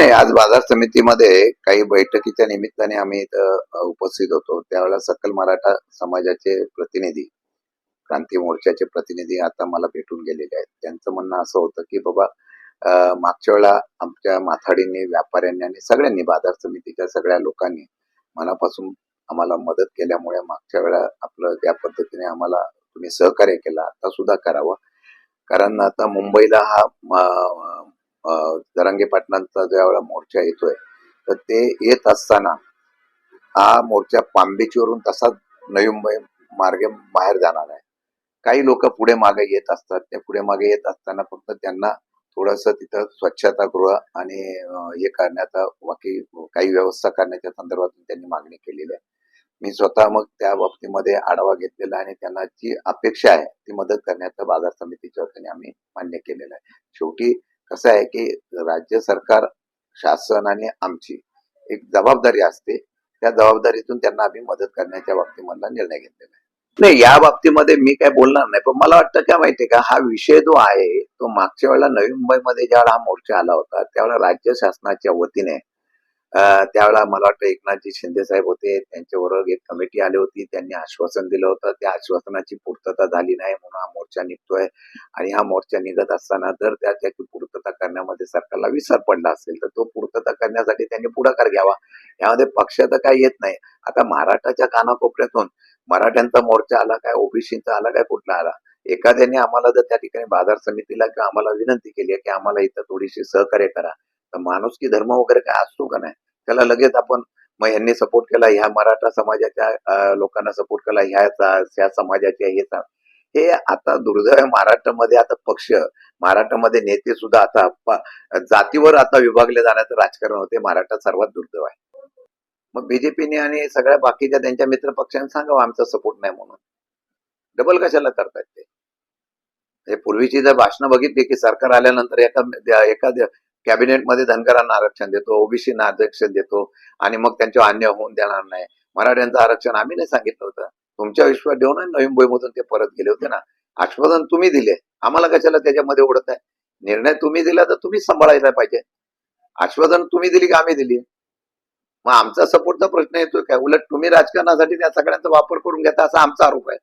आज बाजार समितीमध्ये काही बैठकीच्या निमित्ताने आम्ही इथं उपस्थित होतो. त्यावेळेला सकल मराठा समाजाचे प्रतिनिधी क्रांती मोर्चाचे प्रतिनिधी आता मला भेटून गेलेले आहेत. त्यांचं म्हणणं असं होतं की बाबा मागच्या वेळेला आमच्या माथाडींनी व्यापाऱ्यांनी आणि सगळ्यांनी बाजार समितीच्या सगळ्या लोकांनी मनापासून आम्हाला मदत केल्यामुळे मागच्या वेळा आपलं त्या पद्धतीने आम्हाला तुम्ही सहकार्य केला. आता सुद्धा करावं. कारण आता मुंबईला हा जरांगे पाटलांचा ज्यावेळा मोर्चा येतोय तर ते येत असताना हा मोर्चा पांबेचीवरून तसाच नवी मुंबई मार्गे बाहेर जाणार आहे. काही लोक पुढे मागे येत असतात त्या पुढे मागे येत असताना फक्त त्यांना थोडस तिथं स्वच्छतागृह आणि हे करण्याचा बाकी काही व्यवस्था करण्याच्या संदर्भातून त्यांनी मागणी केलेली आहे. मी स्वतः मग त्या बाबतीमध्ये आढावा घेतलेला आहे आणि त्यांना जी अपेक्षा आहे ती मदत करण्याचं बाजार समितीच्या वतीने आम्ही मान्य केलेलं आहे. शेवटी कसं आहे की राज्य सरकार शासन आणि आमची एक जबाबदारी असते. त्या जबाबदारीतून त्यांना आम्ही मदत करण्याच्या बाबतीमधला निर्णय घेतलेला आहे. नाही या बाबतीमध्ये मी काय बोलणार नाही पण मला वाटतं काय माहितीये का हा विषय जो आहे तो मागच्या वेळेला नवी मुंबईमध्ये ज्यावेळेला हा मोर्चा आला होता त्यावेळेला राज्य शासनाच्या वतीने त्यावेळेला मला वाटतं एकनाथजी शिंदे साहेब होते. त्यांच्याबरोबर एक कमिटी आली होती. त्यांनी आश्वासन दिलं होतं. त्या आश्वासनाची पूर्तता झाली नाही म्हणून हा मोर्चा निघतोय. आणि हा मोर्चा निघत असताना जर त्या त्याची पूर्तता करण्यामध्ये सरकारला विसर पडला असेल तर तो पूर्तता करण्यासाठी त्यांनी पुढाकार घ्यावा. यामध्ये पक्ष तर काही येत नाही. आता महाराष्ट्राच्या कानाकोपऱ्यातून मराठ्यांचा मोर्चा आला काय ओबीसीचा आला काय कुठला आला? एखाद्याने आम्हाला जर त्या ठिकाणी बाजार समितीला किंवा आम्हाला विनंती केली आहे की आम्हाला इथं थोडीशी सहकार्य करा. माणूस माणुसकी धर्म वगैरे काय असतो का नाही? त्याला लगेच आपण मग यांनी सपोर्ट केला ह्या मराठा समाजाच्या लोकांना सपोर्ट केला ह्याचा ह्या समाजाच्या ह्याचा. हे आता दुर्दैव आहे महाराष्ट्रामध्ये आता पक्ष महाराष्ट्रामध्ये नेते सुद्धा आता जातीवर आता विभागले जाण्याचं राजकारण होते. महाराष्ट्रात सर्वात दुर्दैव आहे. मग बीजेपीने आणि सगळ्या बाकीच्या त्यांच्या मित्र पक्षांनी सांगावं आमचा सपोर्ट नाही म्हणून. डबल कशाला करतायत ते? हे पूर्वीची जर भाषणं बघितली की सरकार आल्यानंतर एका एका कॅबिनेटमध्ये धनगरांना आरक्षण देतो ओबीसीना आरक्षण देतो आणि मग त्यांच्यावर अन्याय होऊन देणार नाही. मराठ्यांचं आरक्षण आम्ही नाही सांगितलं होतं. तुमच्या विश्वास ठेवून नवी मुंबईमधून ते परत गेले होते ना. आश्वासन तुम्ही दिले. आम्हाला कशाला त्याच्यामध्ये ओढत आहे? निर्णय तुम्ही दिला तर तुम्हीच सांभाळायला पाहिजे. आश्वासन तुम्ही दिली का आम्ही दिली? मग आमचा सपोर्टचा प्रश्न येतोय काय? उलट तुम्ही राजकारणासाठी त्या सगळ्यांचा वापर करून घेता असा आमचा आरोप आहे.